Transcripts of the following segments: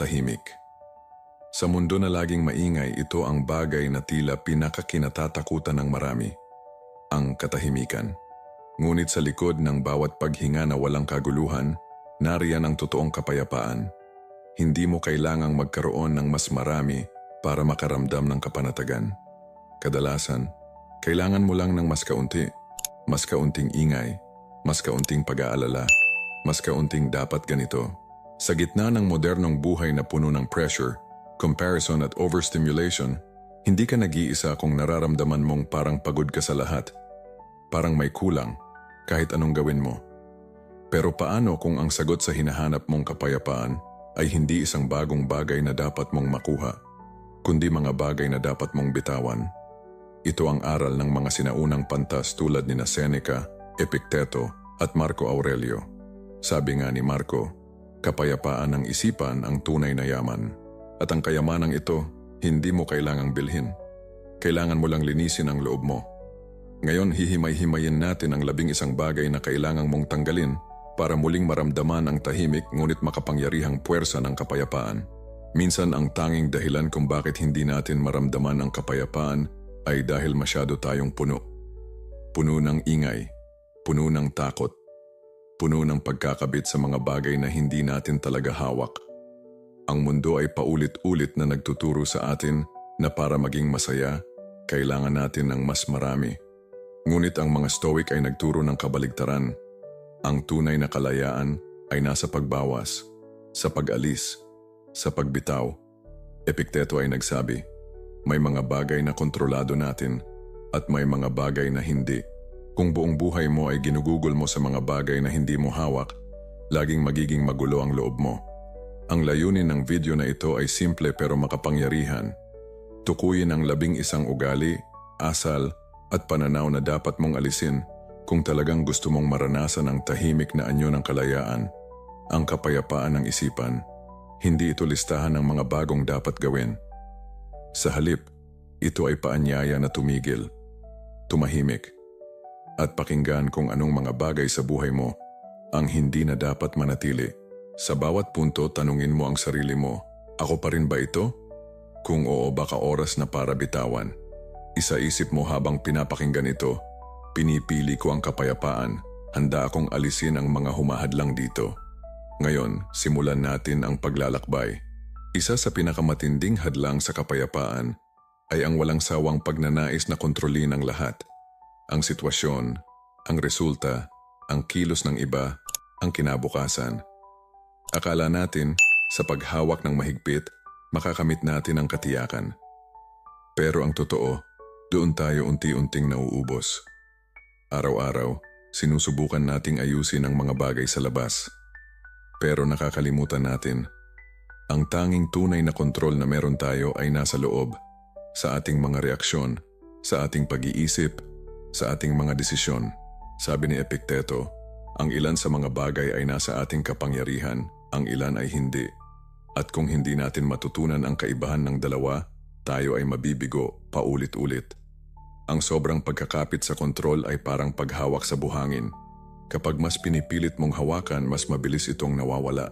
tahimik. Sa mundo na laging maingay, ito ang bagay na tila pinakakinatatakutan ng marami. Ang katahimikan. Ngunit sa likod ng bawat paghinga na walang kaguluhan, nariyan ang totoong kapayapaan. Hindi mo kailangang magkaroon ng mas marami para makaramdam ng kapanatagan. Kadalasan, kailangan mo lang ng mas kaunti, mas kaunting ingay, mas kaunting pag-aalala, mas kaunting dapat ganito. Sa gitna ng modernong buhay na puno ng pressure, comparison at overstimulation, hindi ka nag-iisa kung nararamdaman mong parang pagod ka sa lahat. Parang may kulang, kahit anong gawin mo. Pero paano kung ang sagot sa hinahanap mong kapayapaan ay hindi isang bagong bagay na dapat mong makuha, kundi mga bagay na dapat mong bitawan? Ito ang aral ng mga sinaunang pantas tulad ni Seneca, Epicteto at Marco Aurelio. Sabi nga ni Marco, kapayapaan ng isipan ang tunay na yaman. At ang kayamanang ito, hindi mo kailangang bilhin. Kailangan mo lang linisin ang loob mo. Ngayon hihimay-himayin natin ang labing isang bagay na kailangang mong tanggalin para muling maramdaman ang tahimik ngunit makapangyarihang puwersa ng kapayapaan. Minsan ang tanging dahilan kung bakit hindi natin maramdaman ang kapayapaan ay dahil masyado tayong puno. Puno ng ingay, puno ng takot, puno ng pagkakabit sa mga bagay na hindi natin talaga hawak. Ang mundo ay paulit-ulit na nagtuturo sa atin na para maging masaya, kailangan natin ng mas marami. Ngunit ang mga stoic ay nagturo ng kabaligtaran. Ang tunay na kalayaan ay nasa pagbawas, sa pag-alis, sa pagbitaw. Epikteto ay nagsabi, may mga bagay na kontrolado natin at may mga bagay na hindi. Kung buong buhay mo ay ginugugol mo sa mga bagay na hindi mo hawak, laging magiging magulo ang loob mo. Ang layunin ng video na ito ay simple pero makapangyarihan. Tukuyin ang labing isang ugali, asal, at pananaw na dapat mong alisin kung talagang gusto mong maranasan ang tahimik na anyo ng kalayaan, ang kapayapaan ng isipan. Hindi ito listahan ng mga bagong dapat gawin. Sa halip, ito ay paanyaya na tumigil, tumahimik, at pakinggan kung anong mga bagay sa buhay mo ang hindi na dapat manatili. Sa bawat punto, tanungin mo ang sarili mo, ako pa rin ba ito? Kung oo, baka oras na para bitawan. Isa-isip mo habang pinapakinggan ito, pinipili ko ang kapayapaan, handa akong alisin ang mga humahadlang dito. Ngayon, simulan natin ang paglalakbay. Isa sa pinakamatinding hadlang sa kapayapaan ay ang walang sawang pagnanais na kontrolin ang lahat. Ang sitwasyon, ang resulta, ang kilos ng iba, ang kinabukasan – Akala natin, sa paghawak ng mahigpit, makakamit natin ang katiyakan. Pero ang totoo, doon tayo unti-unting nauubos. Araw-araw, sinusubukan nating ayusin ang mga bagay sa labas. Pero nakakalimutan natin, ang tanging tunay na kontrol na meron tayo ay nasa loob, sa ating mga reaksyon, sa ating pag-iisip, sa ating mga desisyon. Sabi ni Epicteto, ang ilan sa mga bagay ay nasa ating kapangyarihan ang ilan ay hindi. At kung hindi natin matutunan ang kaibahan ng dalawa, tayo ay mabibigo paulit-ulit. Ang sobrang pagkakapit sa kontrol ay parang paghawak sa buhangin. Kapag mas pinipilit mong hawakan, mas mabilis itong nawawala.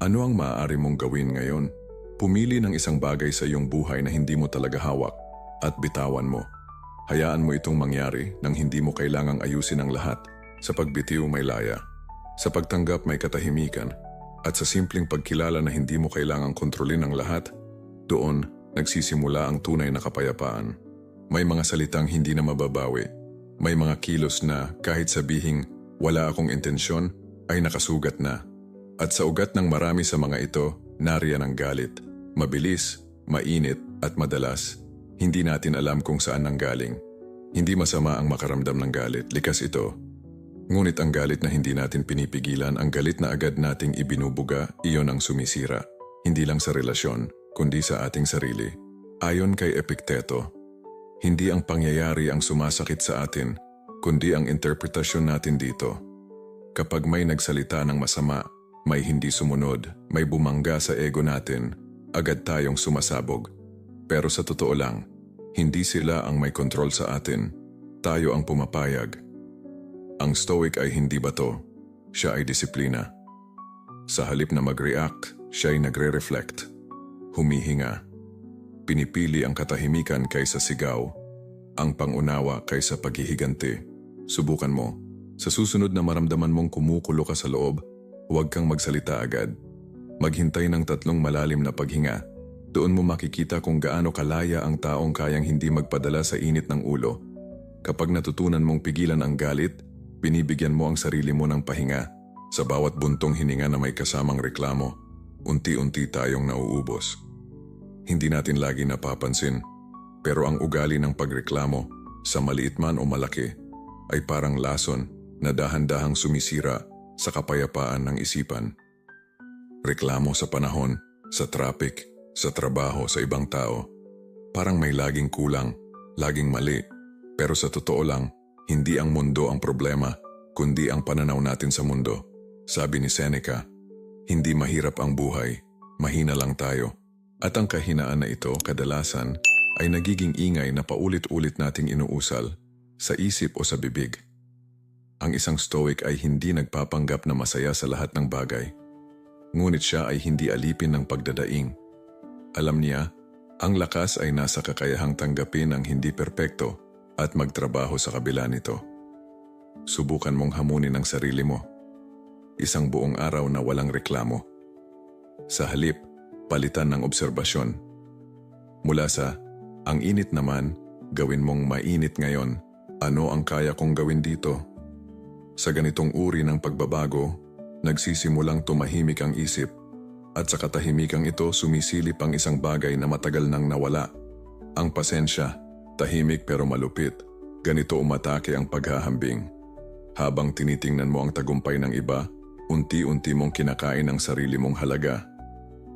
Ano ang maaari mong gawin ngayon? Pumili ng isang bagay sa iyong buhay na hindi mo talaga hawak at bitawan mo. Hayaan mo itong mangyari nang hindi mo kailangang ayusin ang lahat. Sa pagbitiw may laya. Sa pagtanggap may katahimikan at sa simpleng pagkilala na hindi mo kailangang kontrolin ang lahat, doon nagsisimula ang tunay na kapayapaan. May mga salitang hindi na mababawi. May mga kilos na kahit sabihing wala akong intensyon ay nakasugat na. At sa ugat ng marami sa mga ito, nariyan ang galit. Mabilis, mainit at madalas. Hindi natin alam kung saan nanggaling. Hindi masama ang makaramdam ng galit, likas ito Ngunit ang galit na hindi natin pinipigilan, ang galit na agad nating ibinubuga, iyon ang sumisira. Hindi lang sa relasyon, kundi sa ating sarili. Ayon kay Epicteto, hindi ang pangyayari ang sumasakit sa atin, kundi ang interpretasyon natin dito. Kapag may nagsalita ng masama, may hindi sumunod, may bumangga sa ego natin, agad tayong sumasabog. Pero sa totoo lang, hindi sila ang may kontrol sa atin. Tayo ang pumapayag ang stoic ay hindi bato, siya ay disiplina. Sa halip na mag-react, Siya'y nagre-reflect. Humihinga. Pinipili ang katahimikan kaysa sigaw, ang pangunawa kaysa paghihiganti. Subukan mo. Sa susunod na maramdaman mong kumukulo ka sa loob, huwag kang magsalita agad. Maghintay ng tatlong malalim na paghinga. Doon mo makikita kung gaano kalaya ang taong kayang hindi magpadala sa init ng ulo. Kapag natutunan mong pigilan ang galit, binibigyan mo ang sarili mo ng pahinga. Sa bawat buntong hininga na may kasamang reklamo, unti-unti tayong nauubos. Hindi natin lagi napapansin, pero ang ugali ng pagreklamo, sa maliit man o malaki, ay parang lason na dahan-dahang sumisira sa kapayapaan ng isipan. Reklamo sa panahon, sa traffic, sa trabaho, sa ibang tao. Parang may laging kulang, laging mali. Pero sa totoo lang, hindi ang mundo ang problema, kundi ang pananaw natin sa mundo. Sabi ni Seneca, hindi mahirap ang buhay, mahina lang tayo. At ang kahinaan na ito kadalasan ay nagiging ingay na paulit-ulit nating inuusal sa isip o sa bibig. Ang isang stoic ay hindi nagpapanggap na masaya sa lahat ng bagay. Ngunit siya ay hindi alipin ng pagdadaing. Alam niya, ang lakas ay nasa kakayahang tanggapin ang hindi perpekto at magtrabaho sa kabila nito. Subukan mong hamunin ang sarili mo isang buong araw na walang reklamo. Sa halip, palitan ng obserbasyon. Mula sa, ang init naman, gawin mong mainit ngayon, ano ang kaya kong gawin dito? Sa ganitong uri ng pagbabago, nagsisimulang tumahimik ang isip at sa katahimikang ito sumisilip ang isang bagay na matagal nang nawala. Ang pasensya, tahimik pero malupit. Ganito umatake ang paghahambing. Habang tinitingnan mo ang tagumpay ng iba, unti-unti mong kinakain ang sarili mong halaga.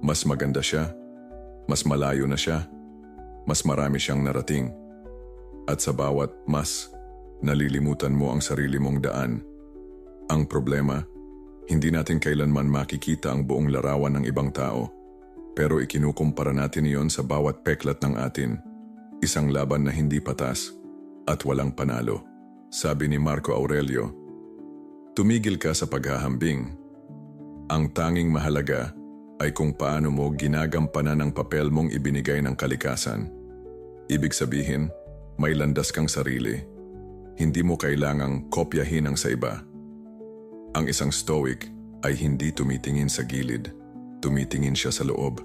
Mas maganda siya, mas malayo na siya, mas marami siyang narating. At sa bawat mas, nalilimutan mo ang sarili mong daan. Ang problema, hindi natin kailanman makikita ang buong larawan ng ibang tao, pero ikinukumpara natin iyon sa bawat peklat ng atin. Isang laban na hindi patas at walang panalo. Sabi ni Marco Aurelio, Tumigil ka sa paghahambing. Ang tanging mahalaga ay kung paano mo ginagampanan ang papel mong ibinigay ng kalikasan. Ibig sabihin, may landas kang sarili. Hindi mo kailangang kopyahin ang sa iba. Ang isang stoic ay hindi tumitingin sa gilid, tumitingin siya sa loob.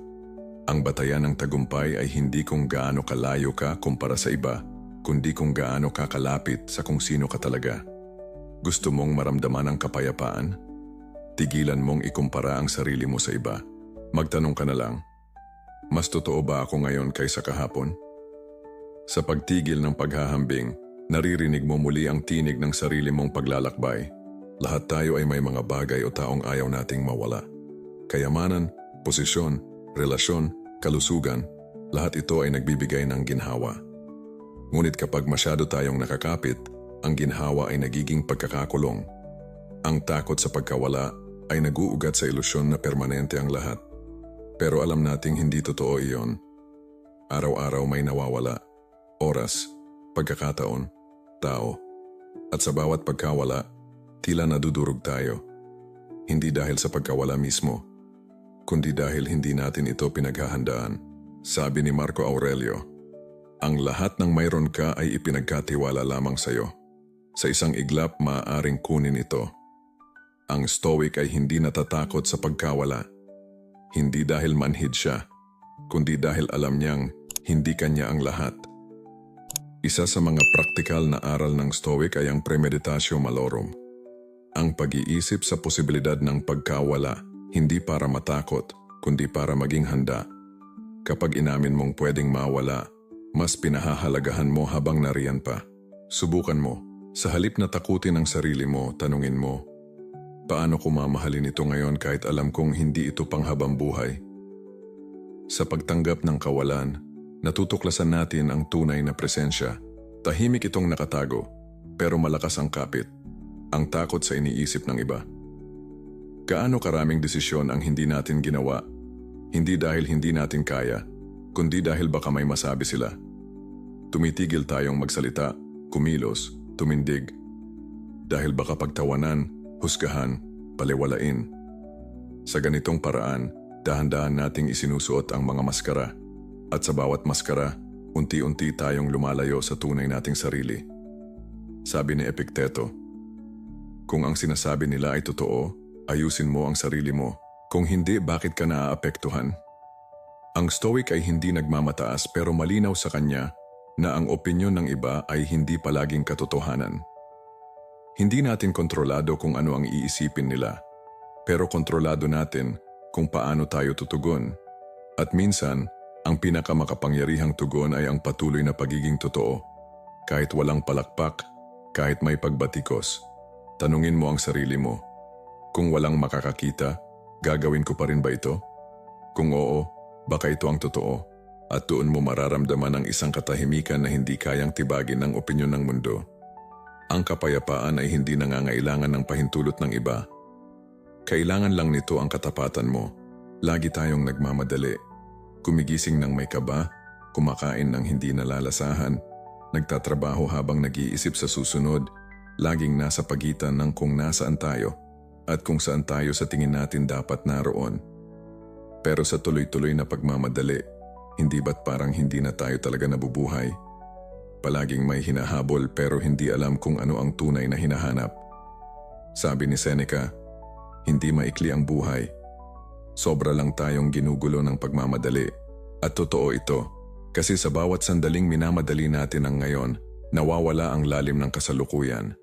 Ang batayan ng tagumpay ay hindi kung gaano kalayo ka kumpara sa iba, kundi kung gaano ka kalapit sa kung sino ka talaga. Gusto mong maramdaman ang kapayapaan? Tigilan mong ikumpara ang sarili mo sa iba. Magtanong ka na lang, mas totoo ba ako ngayon kaysa kahapon? Sa pagtigil ng paghahambing, naririnig mo muli ang tinig ng sarili mong paglalakbay. Lahat tayo ay may mga bagay o taong ayaw nating mawala. Kayamanan, posisyon, relasyon, kalusugan, lahat ito ay nagbibigay ng ginhawa. Ngunit kapag masyado tayong nakakapit, ang ginhawa ay nagiging pagkakakulong. Ang takot sa pagkawala ay naguugat sa ilusyon na permanente ang lahat. Pero alam nating hindi totoo iyon. Araw-araw may nawawala. Oras, pagkakataon, tao. At sa bawat pagkawala, tila nadudurog tayo. Hindi dahil sa pagkawala mismo, kundi dahil hindi natin ito pinaghahandaan. Sabi ni Marco Aurelio, ang lahat ng mayroon ka ay ipinagkatiwala lamang sa iyo. Sa isang iglap maaaring kunin ito. Ang stoic ay hindi natatakot sa pagkawala. Hindi dahil manhid siya, kundi dahil alam niyang hindi kanya ang lahat. Isa sa mga praktikal na aral ng stoic ay ang premeditatio malorum. Ang pag-iisip sa posibilidad ng pagkawala, hindi para matakot, kundi para maging handa. Kapag inamin mong pwedeng mawala, mas pinahahalagahan mo habang nariyan pa. Subukan mo sa halip na takutin ang sarili mo, tanungin mo, paano ko mamahalin ito ngayon kahit alam kong hindi ito panghabang buhay? Sa pagtanggap ng kawalan, natutuklasan natin ang tunay na presensya. Tahimik itong nakatago, pero malakas ang kapit, ang takot sa iniisip ng iba. Gaano karaming desisyon ang hindi natin ginawa, hindi dahil hindi natin kaya, kundi dahil baka may masabi sila. Tumitigil tayong magsalita, kumilos, tumindig. Dahil baka pagtawanan, husgahan, paliwalain. Sa ganitong paraan, dahan-dahan nating isinusuot ang mga maskara. At sa bawat maskara, unti-unti tayong lumalayo sa tunay nating sarili. Sabi ni Epicteto, Kung ang sinasabi nila ay totoo, ayusin mo ang sarili mo. Kung hindi, bakit ka naaapektuhan? Ang Stoic ay hindi nagmamataas pero malinaw sa kanya na ang opinyon ng iba ay hindi palaging katotohanan. Hindi natin kontrolado kung ano ang iisipin nila, pero kontrolado natin kung paano tayo tutugon. At minsan, ang pinakamakapangyarihang tugon ay ang patuloy na pagiging totoo. Kahit walang palakpak, kahit may pagbatikos, tanungin mo ang sarili mo. Kung walang makakakita, gagawin ko pa rin ba ito? Kung oo, baka ito ang totoo. At doon mo mararamdaman ang isang katahimikan na hindi kayang tibagin ng opinyon ng mundo. Ang kapayapaan ay hindi nangangailangan ng pahintulot ng iba. Kailangan lang nito ang katapatan mo. Lagi tayong nagmamadali. Kumigising ng may kaba, kumakain ng hindi nalalasahan, nagtatrabaho habang nag-iisip sa susunod, laging nasa pagitan ng kung nasaan tayo at kung saan tayo sa tingin natin dapat naroon. Pero sa tuloy-tuloy na pagmamadali, hindi ba't parang hindi na tayo talaga nabubuhay? Palaging may hinahabol pero hindi alam kung ano ang tunay na hinahanap. Sabi ni Seneca, hindi maikli ang buhay. Sobra lang tayong ginugulo ng pagmamadali. At totoo ito, kasi sa bawat sandaling minamadali natin ang ngayon, nawawala ang lalim ng kasalukuyan.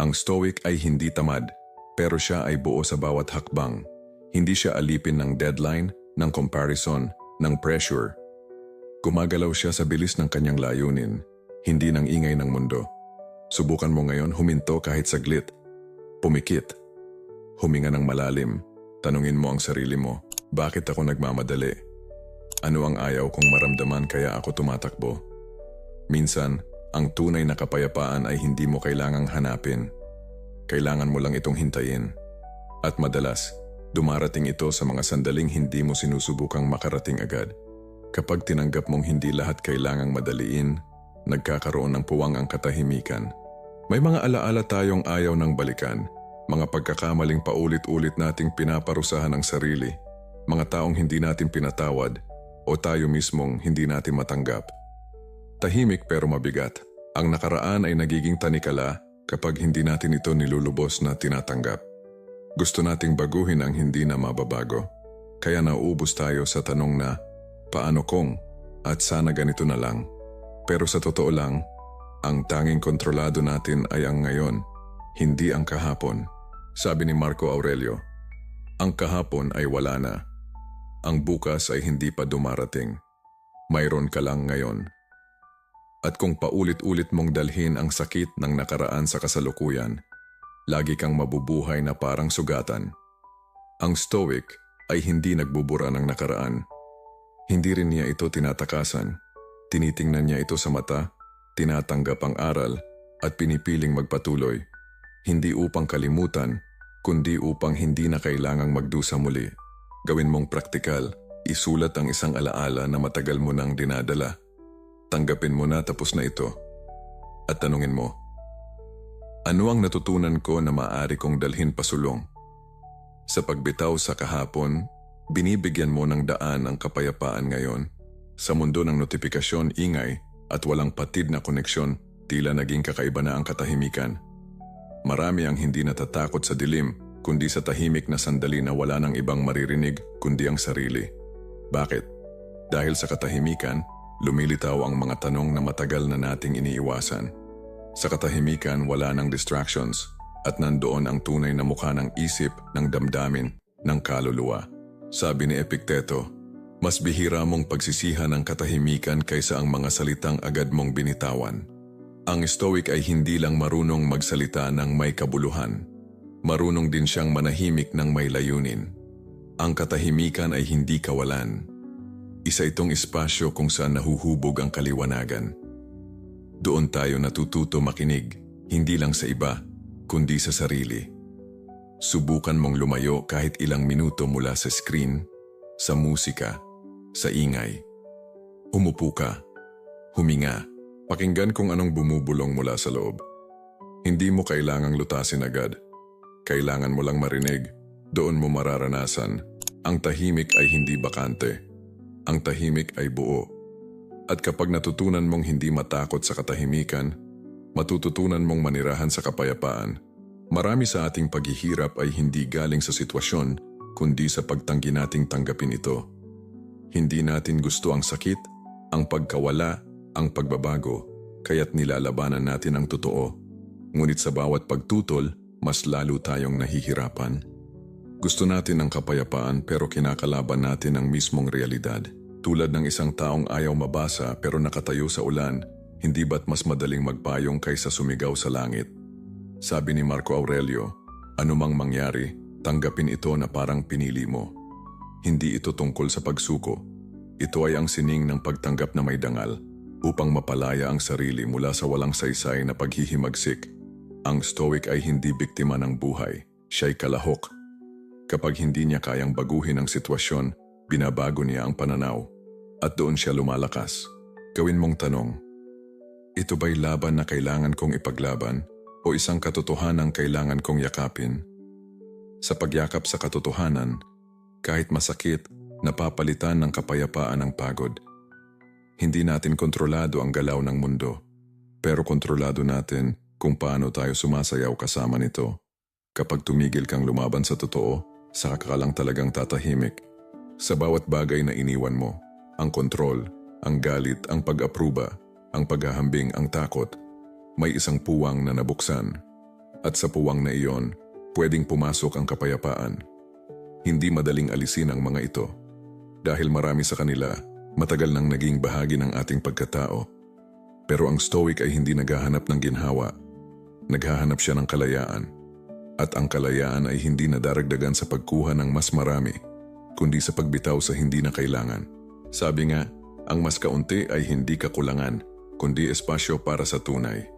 Ang Stoic ay hindi tamad, pero siya ay buo sa bawat hakbang. Hindi siya alipin ng deadline, ng comparison, ng pressure. Gumagalaw siya sa bilis ng kanyang layunin, hindi ng ingay ng mundo. Subukan mo ngayon huminto kahit saglit. Pumikit. Huminga ng malalim. Tanungin mo ang sarili mo, bakit ako nagmamadali? Ano ang ayaw kong maramdaman kaya ako tumatakbo? Minsan, ang tunay na kapayapaan ay hindi mo kailangang hanapin. Kailangan mo lang itong hintayin. At madalas, dumarating ito sa mga sandaling hindi mo sinusubukang makarating agad. Kapag tinanggap mong hindi lahat kailangang madaliin, nagkakaroon ng puwang ang katahimikan. May mga alaala tayong ayaw ng balikan, mga pagkakamaling paulit-ulit nating pinaparusahan ang sarili, mga taong hindi natin pinatawad, o tayo mismong hindi natin matanggap. Tahimik pero mabigat. Ang nakaraan ay nagiging tanikala kapag hindi natin ito nilulubos na tinatanggap. Gusto nating baguhin ang hindi na mababago. Kaya nauubos tayo sa tanong na, paano kung, at sana ganito na lang. Pero sa totoo lang, ang tanging kontrolado natin ay ang ngayon, hindi ang kahapon. Sabi ni Marco Aurelio, ang kahapon ay wala na. Ang bukas ay hindi pa dumarating. Mayroon ka lang ngayon. At kung paulit-ulit mong dalhin ang sakit ng nakaraan sa kasalukuyan, lagi kang mabubuhay na parang sugatan. Ang Stoic ay hindi nagbubura ng nakaraan. Hindi rin niya ito tinatakasan. Tinitingnan niya ito sa mata, tinatanggap ang aral, at pinipiling magpatuloy. Hindi upang kalimutan, kundi upang hindi na kailangang magdusa muli. Gawin mong praktikal, isulat ang isang alaala na matagal mo nang dinadala. Tanggapin mo na tapos na ito. At tanungin mo, ano ang natutunan ko na maaari kong dalhin pasulong? Sa pagbitaw sa kahapon, binibigyan mo ng daan ang kapayapaan ngayon. Sa mundo ng notifikasyon, ingay, at walang patid na koneksyon, tila naging kakaiba na ang katahimikan. Marami ang hindi natatakot sa dilim, kundi sa tahimik na sandali na wala ng ibang maririnig kundi ang sarili. Bakit? Dahil sa katahimikan, lumilitaw ang mga tanong na matagal na nating iniiwasan. Sa katahimikan, wala ng distractions at nandoon ang tunay na mukha ng isip, ng damdamin, ng kaluluwa. Sabi ni Epicteto, mas bihira mong pagsisihan ang katahimikan kaysa ang mga salitang agad mong binitawan. Ang Stoic ay hindi lang marunong magsalita ng may kabuluhan. Marunong din siyang manahimik ng may layunin. Ang katahimikan ay hindi kawalan. Isa itong espasyo kung saan nahuhubog ang kaliwanagan. Doon tayo natututo makinig, hindi lang sa iba, kundi sa sarili. Subukan mong lumayo kahit ilang minuto mula sa screen, sa musika, sa ingay. Umupo ka, huminga, Pakinggan kung anong bumubulong mula sa loob. Hindi mo kailangang lutasin agad. Kailangan mo lang marinig. Doon mo mararanasan Ang tahimik ay hindi bakante. Ang tahimik ay buo. At kapag natutunan mong hindi matakot sa katahimikan, matututunan mong manirahan sa kapayapaan. Marami sa ating paghihirap ay hindi galing sa sitwasyon, kundi sa pagtanggi nating tanggapin ito. Hindi natin gusto ang sakit, ang pagkawala, ang pagbabago, kaya't nilalabanan natin ang totoo. Ngunit sa bawat pagtutol, mas lalo tayong nahihirapan. Gusto natin ang kapayapaan pero kinakalaban natin ang mismong realidad. Tulad ng isang taong ayaw mabasa pero nakatayo sa ulan, hindi ba't mas madaling magpayong kaysa sumigaw sa langit? Sabi ni Marco Aurelio, anumang mangyari, tanggapin ito na parang pinili mo. Hindi ito tungkol sa pagsuko. Ito ay ang sining ng pagtanggap na may dangal upang mapalaya ang sarili mula sa walang saysay na paghihimagsik. Ang stoic ay hindi biktima ng buhay, siya'y kalahok. Kapag hindi niya kayang baguhin ang sitwasyon, binabago niya ang pananaw at doon siya lumalakas. Gawin mong tanong, ito ba'y laban na kailangan kong ipaglaban o isang katotohanan kailangan kong yakapin? Sa pagyakap sa katotohanan, kahit masakit, napapalitan ng kapayapaan ang pagod. Hindi natin kontrolado ang galaw ng mundo, pero kontrolado natin kung paano tayo sumasayaw kasama nito. Kapag tumigil kang lumaban sa totoo, saka ka lang talagang tatahimik. Sa bawat bagay na iniwan mo, ang kontrol, ang galit, ang pag-apruba, ang paghahambing, ang takot, may isang puwang na nabuksan. At sa puwang na iyon, pwedeng pumasok ang kapayapaan. Hindi madaling alisin ang mga ito. Dahil marami sa kanila, matagal nang naging bahagi ng ating pagkatao. Pero ang stoic ay hindi naghahanap ng ginhawa. Naghahanap siya ng kalayaan. At ang kalayaan ay hindi nadaragdagan sa pagkuha ng mas marami, kundi sa pagbitaw sa hindi na kailangan. Sabi nga, ang mas kaunti ay hindi kakulangan, kundi espasyo para sa tunay.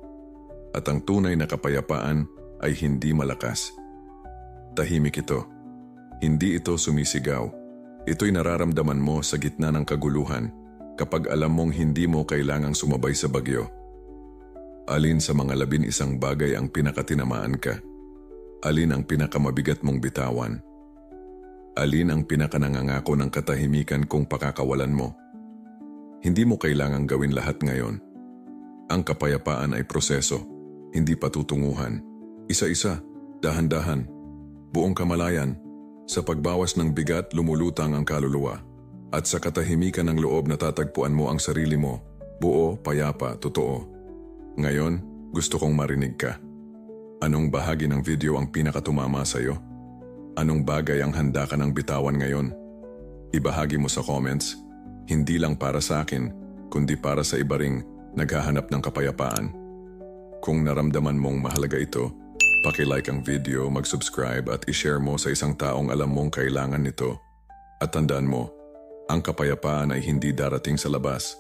At ang tunay na kapayapaan ay hindi malakas. Tahimik ito. Hindi ito sumisigaw. Ito'y nararamdaman mo sa gitna ng kaguluhan kapag alam mong hindi mo kailangang sumabay sa bagyo. Alin sa mga labin isang bagay ang pinakatinamaan ka? Alin ang pinakamabigat mong bitawan? Alin ang pinakanangangako ng katahimikan kung pakakawalan mo? Hindi mo kailangang gawin lahat ngayon. Ang kapayapaan ay proseso, hindi patutunguhan. Isa-isa, dahan-dahan, buong kamalayan. Sa pagbawas ng bigat lumulutang ang kaluluwa. At sa katahimikan ng loob natatagpuan mo ang sarili mo, buo, payapa, totoo. Ngayon, gusto kong marinig ka. Anong bahagi ng video ang pinakatumama sa'yo? Anong bagay ang handa ka ng bitawan ngayon? Ibahagi mo sa comments, hindi lang para sa akin, kundi para sa iba ring naghahanap ng kapayapaan. Kung naramdaman mong mahalaga ito, paki-like ang video, mag-subscribe at i-share mo sa isang taong alam mong kailangan nito. At tandaan mo, ang kapayapaan ay hindi darating sa labas.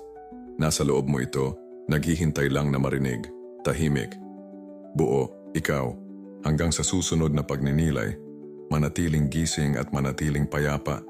Nasa loob mo ito, naghihintay lang na marinig, tahimik. Buo, ikaw, hanggang sa susunod na pagninilay, manatiling gising at manatiling payapa